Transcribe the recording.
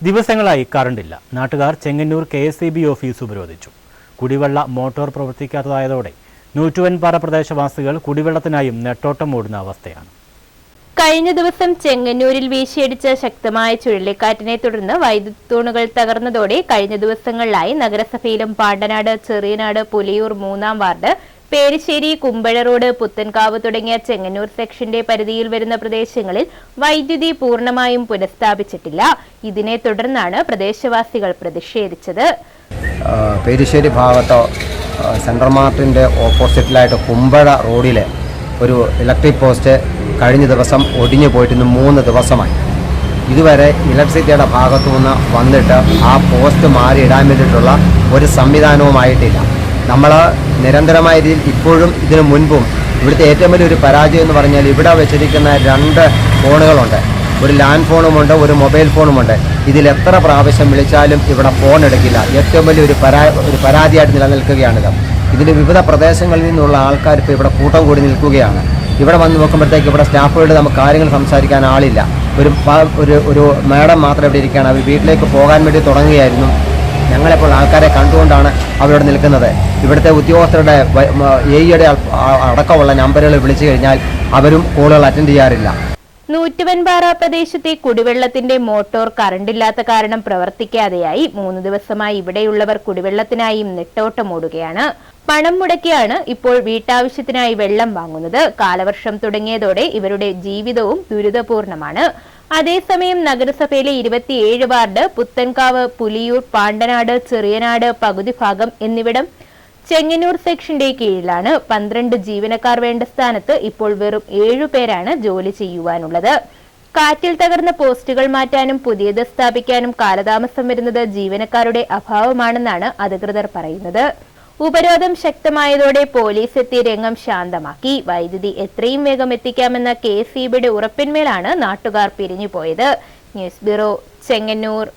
ദിവസങ്ങളായി കറണ്ടില്ല നാട്ടുകാർ Chengannur K S E B office ഉപരോധിച്ചു. കുടിവെള്ള മോട്ടോർ പ്രവർത്തിക്കാത്തതായതോടെ നൂറ്റുവൻപാറ പ്രദേശവാസികൾ കുടിവെള്ളത്തിനായും നെട്ടോട്ടം ഓടുന്ന അവസ്ഥയാണ്. കഴിഞ്ഞ ദിവസം ചെങ്ങന്നൂരിൽ വീശിയടിച്ച ശക്തമായ ചുഴലിക്കാറ്റിനെ തുടർന്ന് വൈദ്യുതി തൂണുകൾ തകർന്നതോടെ കഴിഞ്ഞ ദിവസങ്ങളിലായി നഗരസഭയിലും പാണ്ടനാട് ചെറിയനാട് പുലിയൂർ മൂന്നാം വാർഡ് പേരിശ്ശേരി കുമ്പഴ റോഡ് പുത്തൻകാവ് തുടങ്ങിയ ചെങ്ങന്നൂർ സെക്ഷന്റെ പരിധിയിൽ വരുന്ന പ്രദേശങ്ങളിൽ വൈദ്യുതി പൂർണമായും പുനഃസ്ഥാപിച്ചിട്ടില്ല. ഇതിനെ തുടർന്നാണ് പ്രദേശവാസികൾ പ്രതിഷേധിച്ചത്. പേരിശ്ശേരി ഭാഗത്ത് സെൻട്രൽ മാർട്ടിന്റെ ഓപ്പോസിറ്റിലായിട്ട് കുമ്പഴ റോഡിലെ ഒരു ഇലക്ട്രിക് പോസ്റ്റ് കഴിഞ്ഞ ദിവസം ഒടിഞ്ഞു പോയിട്ട് മൂന്ന് ദിവസമായി. ഇതുവരെ ഇലക്ട്രിസിറ്റിയുടെ ഭാഗത്തു നിന്ന് വന്നിട്ട് ആ പോസ്റ്റ് മാറിയിടാൻ വേണ്ടിയിട്ടുള്ള ഒരു സംവിധാനവുമായിട്ടില്ല. നമ്മൾ നിരന്തരമായ രീതിയിൽ ഇപ്പോഴും ഇതിനു മുൻപും ഇവിടുത്തെ ഏറ്റവും വലിയൊരു പരാജയം എന്ന് പറഞ്ഞാൽ ഇവിടെ വെച്ചിരിക്കുന്ന രണ്ട് ഫോണുകളുണ്ട്. ഒരു ലാൻഡ് ഫോണുമുണ്ട് ഒരു മൊബൈൽ ഫോണുമുണ്ട്. ഇതിൽ എത്ര പ്രാവശ്യം വിളിച്ചാലും ഇവിടെ ഫോൺ എടുക്കില്ല. ഏറ്റവും വലിയൊരു പരാ ഒരു പരാതിയായിട്ട് നിലനിൽക്കുകയാണിത് ഇതിൽ വിവിധ പ്രദേശങ്ങളിൽ നിന്നുള്ള ആൾക്കാർ ഇപ്പോൾ ഇവിടെ കൂട്ടം കൂടി നിൽക്കുകയാണ്. ഇവിടെ വന്ന് നോക്കുമ്പോഴത്തേക്ക് ഇവിടെ സ്റ്റാഫുകളുടെ നമുക്ക് കാര്യങ്ങൾ സംസാരിക്കാൻ ആളില്ല. ഒരു ഒരു ഒരു മാഡം മാത്രം ഇവിടെ ഇരിക്കുകയാണ്. അവർ വീട്ടിലേക്ക് പോകാൻ വേണ്ടി തുടങ്ങുകയായിരുന്നു. ഞങ്ങളെപ്പോൾ ആൾക്കാരെ കണ്ടുകൊണ്ടാണ് അവരോട് നിൽക്കുന്നത്. ഇവിടുത്തെ ഉദ്യോഗസ്ഥരുടെ എയുടെ അടക്കമുള്ള നമ്പറുകൾ വിളിച്ചു കഴിഞ്ഞാൽ അവരും കോളുകൾ അറ്റൻഡ് ചെയ്യാറില്ല. നൂറ്റുവൻപാറ പ്രദേശത്തെ കുടിവെള്ളത്തിന്റെ മോട്ടോർ കറണ്ടില്ലാത്ത കാരണം പ്രവർത്തിക്കാതെയായി മൂന്ന് ദിവസമായി ഇവിടെയുള്ളവർ കുടിവെള്ളത്തിനായും നെട്ടോട്ടമോടുകയാണ് പണം മുടക്കിയാണ് ഇപ്പോൾ വീട്ടാവശ്യത്തിനായി വെള്ളം വാങ്ങുന്നത്. കാലവർഷം തുടങ്ങിയതോടെ ഇവരുടെ ജീവിതവും ദുരിതപൂർണമാണ്. അതേസമയം നഗരസഭയിലെ ഇരുപത്തിയേഴ് വാർഡ് പുത്തൻകാവ് പുലിയൂർ പാണ്ടനാട് ചെറിയനാട് പകുതി ഭാഗം എന്നിവിടം ചെങ്ങന്നൂർ സെക്ഷന്റെ കീഴിലാണ്. പന്ത്രണ്ട് ജീവനക്കാർ വേണ്ട സ്ഥാനത്ത് ഇപ്പോൾ വെറും ഏഴു പേരാണ് ജോലി ചെയ്യുവാനുള്ളത്. കാറ്റിൽ തകർന്ന പോസ്റ്റുകൾ മാറ്റാനും പുതിയത് സ്ഥാപിക്കാനും കാലതാമസം വരുന്നത് ജീവനക്കാരുടെ അഭാവമാണെന്നാണ് അധികൃതർ പറയുന്നത്. ഉപരോധം ശക്തമായതോടെ പോലീസ് എത്തി രംഗം ശാന്തമാക്കി. വൈദ്യുതി എത്രയും വേഗം എത്തിക്കാമെന്ന കെ എസ് ഉറപ്പിന്മേലാണ് നാട്ടുകാർ പിരിഞ്ഞുപോയത്. News bureau Chengannur.